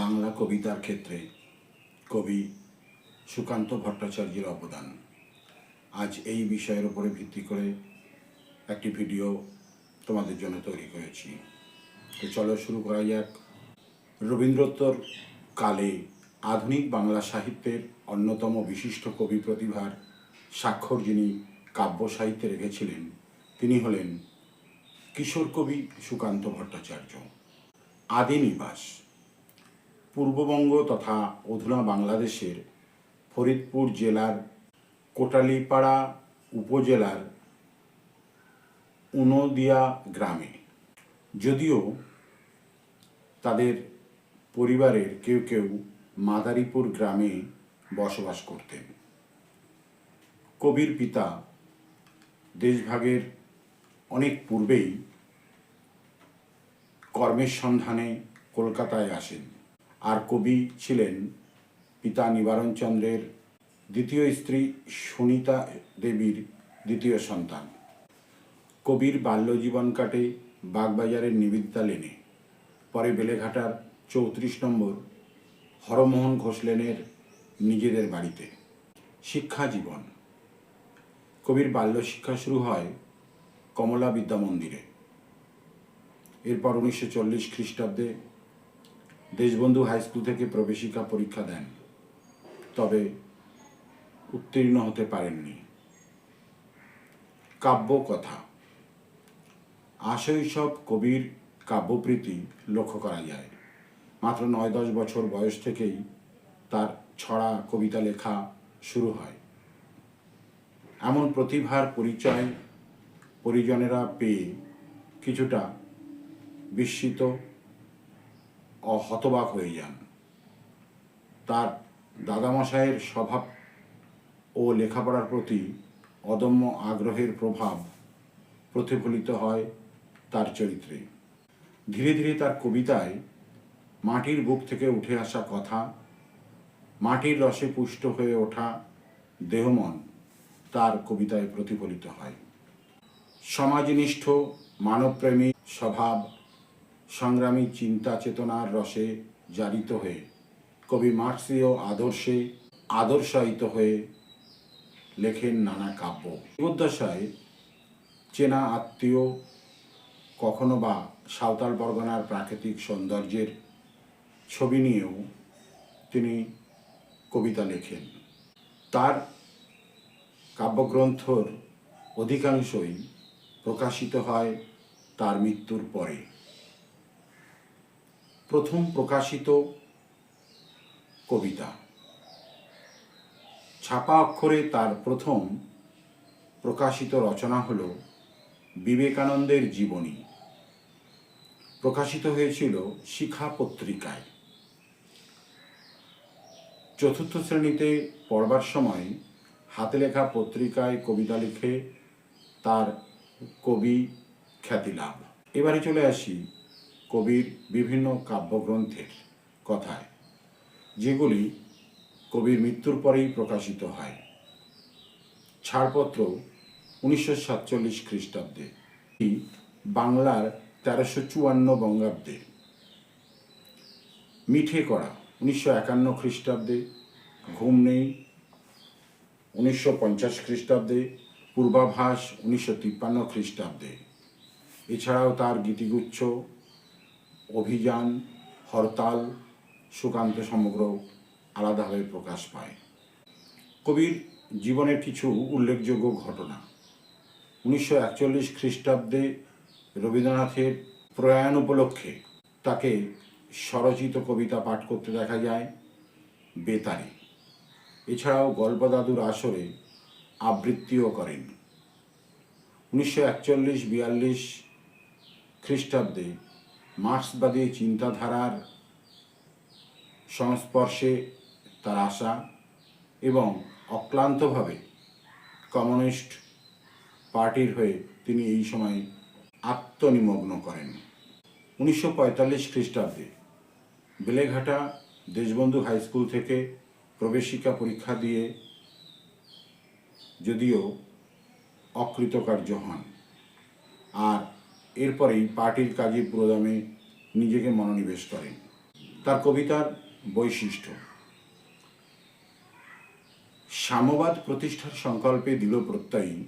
বাংলা কবিতার ক্ষেত্রে কবি সুকান্ত ভট্টাচার্যের অবদান। আজ এই বিষয়ের উপরে ভিত্তি করে একটি ভিডিও তোমাদের জন্য তৈরি করেছি। তো চলো শুরু করা যাক। রবীন্দ্রোত্তর কালে আধুনিক বাংলা সাহিত্যের অন্যতম বিশিষ্ট কবি প্রতিভার স্বাক্ষর যিনি কাব্য সাহিত্যে রেখেছিলেন, তিনি হলেন কিশোর কবি সুকান্ত ভট্টাচার্য। আদি নিবাস পূর্ববঙ্গ তথা অধুনা বাংলাদেশের ফরিদপুর জেলার কোটালীপাড়া উপজেলার উনদিয়া গ্রামে। যদিও তাদের পরিবারের কেউ কেউ মাদারীপুর গ্রামে বসবাস করতেন। কবির পিতা দেশভাগের অনেক পূর্বেই কর্মের সন্ধানে কলকাতায় আসেন। আর কবি ছিলেন পিতা নিবারণচন্দ্রের দ্বিতীয় স্ত্রী সুনিতা দেবীর দ্বিতীয় সন্তান। কবির বাল্যজীবন কাটে বাগবাজারের নিবিদ্যা লেনে। পরে বেলেঘাটার চৌত্রিশ নম্বর হরমোহন ঘোষ লেনের নিজেদের বাড়িতে। শিক্ষা জীবন। কবির বাল্য শিক্ষা শুরু হয় কমলা বিদ্যা মন্দিরে। এরপর উনিশশো চল্লিশ খ্রিস্টাব্দে দেশবন্ধু হাই স্কুল থেকে প্রবেশিকা পরীক্ষা দেন। তবে উত্তীর্ণ হতে পারেননি। কাব্য কথা। আশৈশব কবির কাব্যপ্রীতি লক্ষ্য করা যায়। মাত্র নয় দশ বছর বয়স থেকেই তার ছড়া কবিতা লেখা শুরু হয়। এমন প্রতিভার পরিচয় পরিজনেরা পেয়ে কিছুটা বিস্মিত হতবাক হয়ে যান। তার দাদামশাইয়ের স্বভাব ও লেখাপড়ার প্রতি অদম্য আগ্রহের প্রভাব প্রতিফলিত হয় তার চরিত্রে। ধীরে ধীরে তার কবিতায় মাটির বুক থেকে উঠে আসা কথা, মাটির রসে পুষ্ট হয়ে ওঠা দেহমন তার কবিতায় প্রতিফলিত হয়। সমাজনিষ্ঠ, মানবপ্রেমী স্বভাব সংগ্রামী চিন্তা চেতনার রসে জারিত হয়ে, কবি মার্ক্সীয় আদর্শে আদর্শায়িত হয়ে লেখেন নানা কাব্য। জীবদ্দশায় চেনা আত্মীয় কখনো বা সাঁওতাল পরগনার প্রাকৃতিক সৌন্দর্যের ছবি নিয়েও তিনি কবিতা লেখেন। তার কাব্যগ্রন্থর অধিকাংশই প্রকাশিত হয় তার মৃত্যুর পরে। প্রথম প্রকাশিত কবিতা। ছাপা অক্ষরে তার প্রথম প্রকাশিত রচনা হল বিবেকানন্দের জীবনী। প্রকাশিত হয়েছিল শিখা পত্রিকায়। চতুর্থ শ্রেণীতে পড়বার সময় হাতে লেখা পত্রিকায় কবিতা লিখে তার কবি খ্যাতি লাভ। এবারে চলে আসি কবির বিভিন্ন কাব্যগ্রন্থের কথায়, যেগুলি কবির মৃত্যুর পরেই প্রকাশিত হয়। ছাড়পত্র উনিশশো সাতচল্লিশ খ্রিস্টাব্দে। বাংলার তেরোশো চুয়ান্ন বঙ্গাব্দে। মিঠে করা উনিশশো একান্ন খ্রিস্টাব্দে। ঘুম নেই উনিশশো পঞ্চাশ খ্রিস্টাব্দে। পূর্বাভাস উনিশশো তিপ্পান্ন খ্রিস্টাব্দে। এছাড়াও তার গীতিগুচ্ছ অভিযান, হরতাল, সুকান্ত সমগ্র আলাদাভাবে প্রকাশ পায়। কবির জীবনের কিছু উল্লেখযোগ্য ঘটনা। উনিশশো একচল্লিশ খ্রিস্টাব্দে রবীন্দ্রনাথের প্রয়াণ উপলক্ষে তাকে স্বরচিত কবিতা পাঠ করতে দেখা যায় বেতারে। এছাড়াও গল্পদাদুর আসরে আবৃত্তিও করেন। উনিশশো একচল্লিশ বিয়াল্লিশ খ্রিস্টাব্দে মার্ক্সবাদী চিন্তাধারার সংস্পর্শে তার আশা এবং অক্লান্তভাবে কমিউনিস্ট পার্টির হয়ে তিনি এই সময় আত্মনিমগ্ন করেন। উনিশশো পঁয়তাল্লিশ খ্রিস্টাব্দে বেলেঘাটা দেশবন্ধু হাই স্কুল থেকে প্রবেশিকা পরীক্ষা দিয়ে যদিও অকৃতকার্য হন। আর এরপরেই পার্টির কাজে পুরোদমে নিজেকে মনোনিবেশ করেন। তার কবিতার বৈশিষ্ট্য। সাম্যবাদ প্রতিষ্ঠার সংকল্পে দৃঢ় প্রত্যয়ী।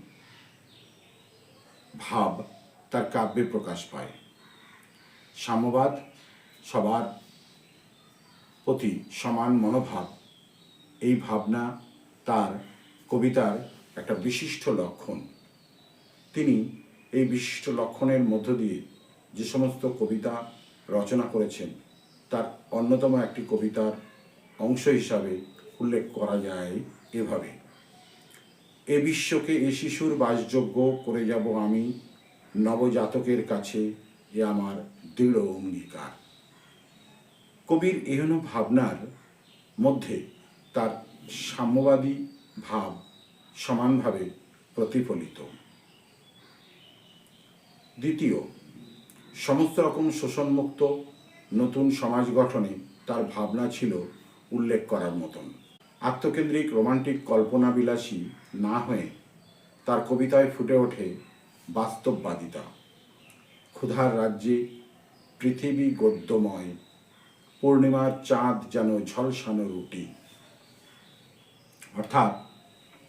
ভাব তার কাব্যে প্রকাশ পায়। সাম্যবাদ সবার প্রতি সমান মনোভাব। এই ভাবনা তার কবিতার একটা বিশিষ্ট লক্ষণ। তিনি এই বিশিষ্ট লক্ষণের মধ্য দিয়ে যে সমস্ত কবিতা রচনা করেছেন, তার অন্যতম একটি কবিতার অংশ হিসাবে উল্লেখ করা যায় এভাবে। এ বিশ্বকে এ শিশুর বাসযোগ্য, করে যাব আমি নবজাতকের কাছে এ আমার দৃঢ় অঙ্গীকার। কবির এহেন ভাবনার মধ্যে তার সাম্যবাদী ভাব সমানভাবে প্রতিফলিত। দ্বিতীয়, সমস্ত রকম শোষণমুক্ত নতুন সমাজ গঠনে তার ভাবনা ছিল উল্লেখ করার মতন। আত্মকেন্দ্রিক রোমান্টিক কল্পনাবিলাসী না হয়ে তার কবিতায় ফুটে ওঠে বাস্তববাদিতা। ক্ষুধার রাজ্যে পৃথিবী গদ্যময়, পূর্ণিমার চাঁদ যেন ঝলসানো রুটি। অর্থাৎ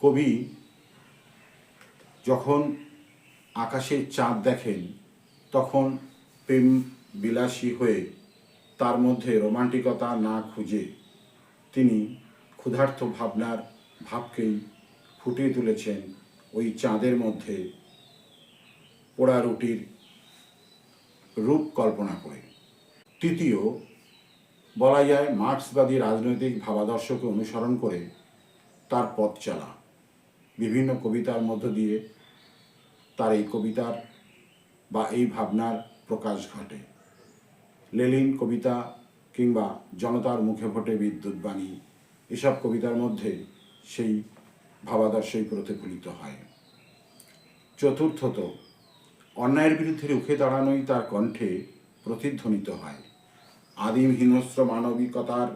কবি যখন আকাশের চাঁদ দেখেন, তখন প্রেম বিলাসী হয়ে তার মধ্যে রোমান্টিকতা না খুঁজে তিনি ক্ষুধার্ত ভাবনার ভাবকেই ফুটিয়ে তুলেছেন ওই চাঁদের মধ্যে পোড়া রুটির রূপ কল্পনা করে। তৃতীয়, বলা যায় মার্ক্সবাদী রাজনৈতিক ভাবাদর্শকে অনুসরণ করে তার পথ চলা। বিভিন্ন কবিতার মধ্য দিয়ে তার এই কবিতার বা এই ভাবনার প্রকাশ ঘটে। লেলিন কবিতা কিংবা জনতার মুখে ফোটে বিদ্যুৎ বাণী, এসব কবিতার মধ্যে সেই ভাবাদর্শই প্রতিফলিত হয়। চতুর্থত, অন্যায়ের বিরুদ্ধে রুখে দাঁড়ানোই তার কণ্ঠে প্রতিধ্বনিত হয়। আদিম হিংস্র মানবিকতার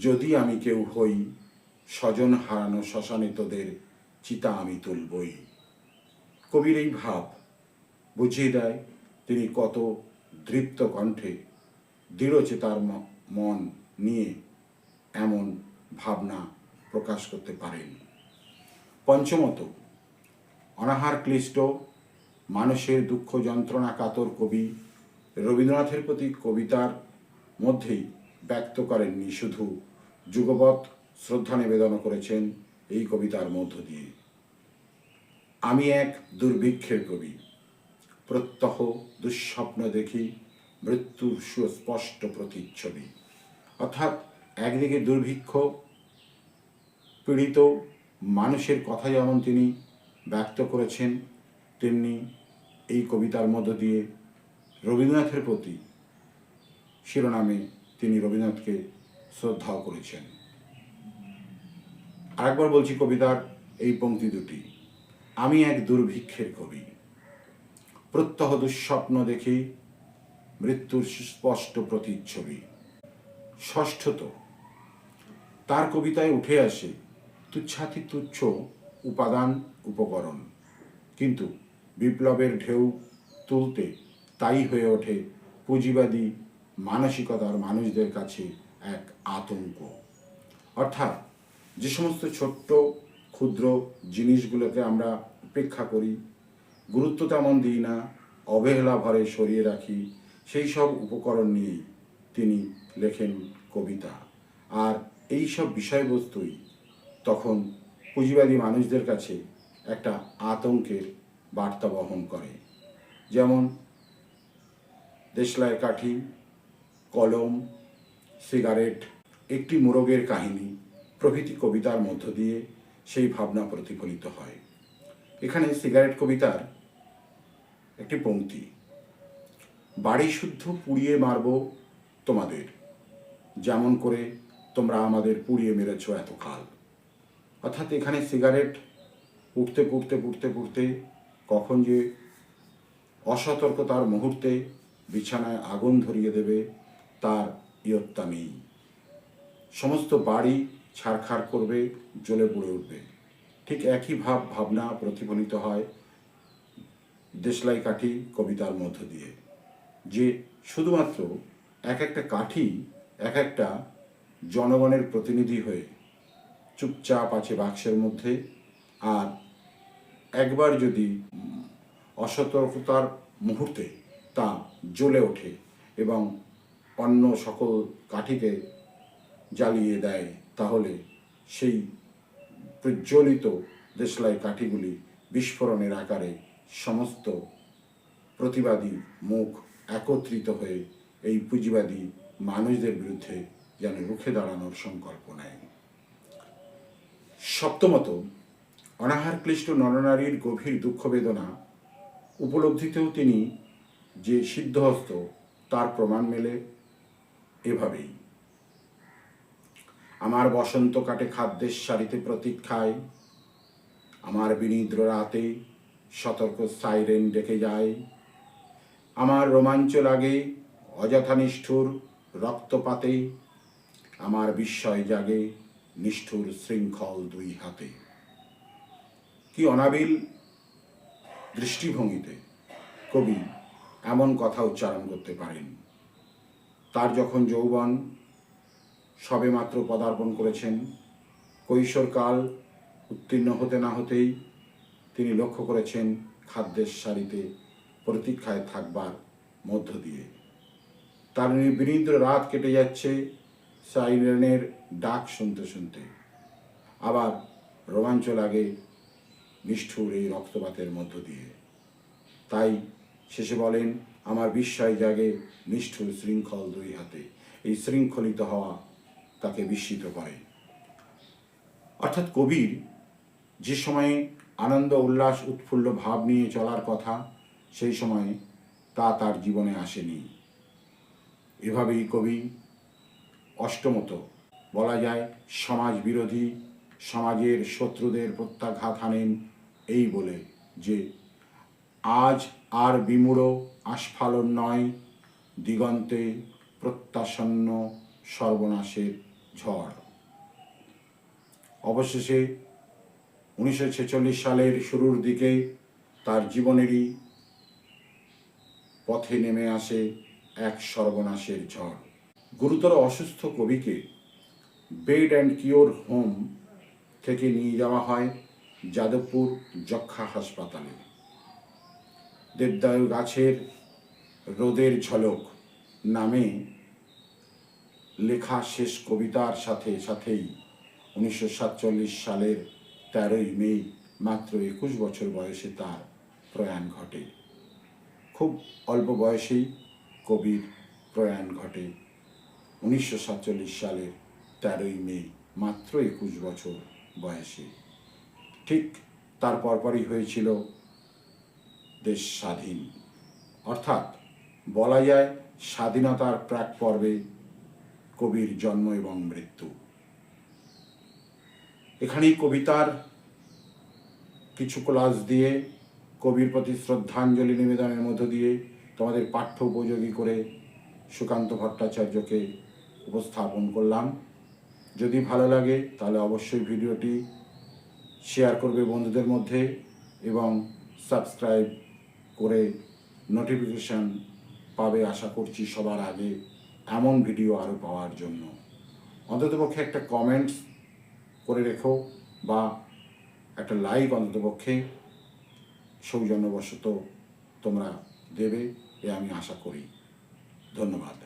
যদি আমি কেউ হই, স্বজন হারানো শ্মশানে তোদের চিতা আমি তুলবই। কবির এই ভাব বুঝিয়ে দেয় তিনি কত দৃপ্ত কণ্ঠে দৃঢ়চেতার মন নিয়ে এমন ভাবনা প্রকাশ করতে পারেন। পঞ্চমত, অনাহার ক্লিষ্ট, মানুষের দুঃখ যন্ত্রণা কাতর কবি রবীন্দ্রনাথের প্রতি কবিতার মধ্যেই ব্যক্ত করেননি, শুধু যুগপৎ শ্রদ্ধা নিবেদন করেছেন এই কবিতার মধ্য দিয়ে। আমি এক দুর্ভিক্ষের কবি। প্রত্যহ দুঃস্বপ্ন দেখি, মৃত্যুর সুস্পষ্ট প্রতিচ্ছবি। অর্থাৎ একদিকে দুর্ভিক্ষ, পীড়িত মানুষের কথা যেমন তিনি ব্যক্ত করেছেন, তেমনি এই কবিতার মধ্য দিয়ে রবীন্দ্রনাথের প্রতি শিরোনামে তিনি রবীন্দ্রনাথকে শ্রদ্ধাও করেছেন। আরেকবার বলছি কবিতার এই পঙ্ক্তি দুটি। আমি এক দুর্ভিক্ষের কবি। প্রত্যহ দুঃস্বপ্ন দেখি, মৃত্যুর সুস্পষ্ট প্রতিচ্ছবি। ষষ্ঠত, তার কবিতায় উঠে আসে তুচ্ছাতি তুচ্ছ উপাদান, উপকরণ। কিন্তু বিপ্লবের ঢেউ তুলতে তাই হয়ে ওঠে পুঁজিবাদী, মানসিকতার মানুষদের কাছে এক আতঙ্ক। অর্থাৎ যে সমস্ত ছোট্ট ক্ষুদ্র জিনিসগুলোকে আমরা উপেক্ষা করি, গুরুত্ব তেমন দিই না, অবহেলা ভরে সরিয়ে রাখি, সেই সব উপকরণ নিয়েই তিনি লেখেন কবিতা। আর এই সব বিষয়বস্তুই তখন পুঁজিবাদী মানুষদের কাছে একটা আতঙ্কের বার্তা বহন করে। যেমন দেশলায় কাঠি, কলম, সিগারেট, একটি মোরগের কাহিনী প্রভৃতি কবিতার মধ্য দিয়ে সেই ভাবনা প্রতিফলিত হয়। এখানে সিগারেট কবিতার একটি পংক্তি বাড়ি শুদ্ধ পুড়িয়ে মারব তোমাদের, যেমন করে তোমরা আমাদের পুড়িয়ে মেরেছ এতকাল। অর্থাৎ এখানে সিগারেট পুড়তে পুড়তে পুড়তে পুড়তে কখন যে অসতর্কতার মুহূর্তে বিছানায় আগুন ধরিয়ে দেবে, তার ইয়ত্তা নেই। সমস্ত বাড়ি ছাড়খাড় করবে জ্বলে পড়ে উঠবে। ঠিক একই ভাব, ভাবনা প্রতিফলিত হয় দেশলাই কাঠি কবিতার মধ্য দিয়ে। যে শুধুমাত্র এক একটা কাঠি, এক একটা জনগণের প্রতিনিধি হয়ে চুপচাপ আছে বাক্সের মধ্যে আর একবার যদি অসতর্কতার মুহূর্তে তা জ্বলে ওঠে এবং অন্য সকল কাঠিকে জ্বালিয়ে দেয় তাহলে সেই প্রজ্বলিত দেশলাই কাঠিগুলি বিস্ফোরণের আকারে সমস্ত প্রতিবাদী মুখ একত্রিত হয়ে এই পুঁজিবাদী মানুষদের বিরুদ্ধে যেন রুখে দাঁড়ানোর সংকল্প নেয়। সপ্তমত অনাহার ক্লিষ্ট নরনারীর গভীর দুঃখ বেদনা উপলব্ধিতেও তিনি যে সিদ্ধহস্ত, তার প্রমাণ মেলে এভাবেই। আমার বসন্ত কাটে খাদ্যের সারিতে প্রতীক্ষায় আমার বিনিদ্র রাতে সতর্ক সাইরেন ডেকে যায়। আমার রোমাঞ্চ লাগে অযথা নিষ্ঠুর রক্তপাতে। আমার বিস্ময় জাগে নিষ্ঠুর শৃঙ্খল দুই হাতে। কি অনাবিল দৃষ্টিভঙ্গিতে কবি এমন কথা উচ্চারণ করতে পারেন। তার যখন যৌবন সবেমাত্র পদার্পণ করেছেন। কৈশোরকাল উত্তীর্ণ হতে না হতেই তিনি লক্ষ্য করেছেন খাদ্যের সারিতে প্রতীক্ষায় থাকবার মধ্য দিয়ে। তার বিনিদ্র রাত কেটে যাচ্ছে সাইরেনের ডাক শুনতে শুনতে। আবার রোমাঞ্চ লাগে নিষ্ঠুর এই রক্তপাতের মধ্য দিয়ে। তাই শেষে বলেন, আমার বিস্ময় জাগে নিষ্ঠুর শৃঙ্খল দুই হাতে। এই শৃঙ্খলিত হওয়া তাকে বিস্মিত করে। অর্থাৎ কবির যে সময়ে আনন্দ, উল্লাস, উৎফুল্ল ভাব নিয়ে চলার কথা, সেই সময়ে তা তার জীবনে আসেনি। এভাবেই কবি অষ্টমত বলা যায় সমাজ বিরোধী সমাজের শত্রুদের প্রত্যাঘাত হানেন এই বলে যে, আজ আর বিমূঢ় আস্ফালন নয়, দিগন্তে প্রত্যাসন্ন সর্বনাশের ঝড়। অবশেষে উনিশশো ছেচল্লিশ সালের শুরুর দিকে তার জীবনেরই পথে নেমে আসে এক সর্বনাশের ঝড়। গুরুতর অসুস্থ কবিকে বেড অ্যান্ড কিওর হোম থেকে নিয়ে যাওয়া হয় যাদবপুর যক্ষা হাসপাতালে। দেবদায়ু গাছের রোদের ঝলক নামে লেখা শেষ কবিতার সাথে সাথেই উনিশশো সাতচল্লিশ সালের তেরোই মে মাত্র একুশ বছর বয়সে তার প্রয়াণ ঘটে। খুব অল্প বয়সেই কবির প্রয়াণ ঘটে। উনিশশো সাতচল্লিশ সালের তেরোই মে মাত্র একুশ বছর বয়সে। ঠিক তার পরপরই হয়েছিল দেশ স্বাধীন। অর্থাৎ বলা যায় স্বাধীনতার প্রাক পর্বে কবির জন্ম এবং মৃত্যু। এখানেই কবিতার কিছু ক্লাস দিয়ে, কবির প্রতি শ্রদ্ধাঞ্জলি নিবেদনের মধ্য দিয়ে তোমাদের পাঠ্য উপযোগী করে সুকান্ত ভট্টাচার্যকে উপস্থাপন করলাম। যদি ভালো লাগে, তাহলে অবশ্যই ভিডিওটি শেয়ার করবে বন্ধুদের মধ্যে এবং সাবস্ক্রাইব করে নোটিফিকেশান পাবে। আশা করছি সবার আগে এমন ভিডিও আরও পাওয়ার জন্য। অন্ততপক্ষে একটা কমেন্টস করে রেখো বা একটা লাইক অন্ততপক্ষে সৌজন্যবশত তোমরা দেবে, এ আমি আশা করি। ধন্যবাদ।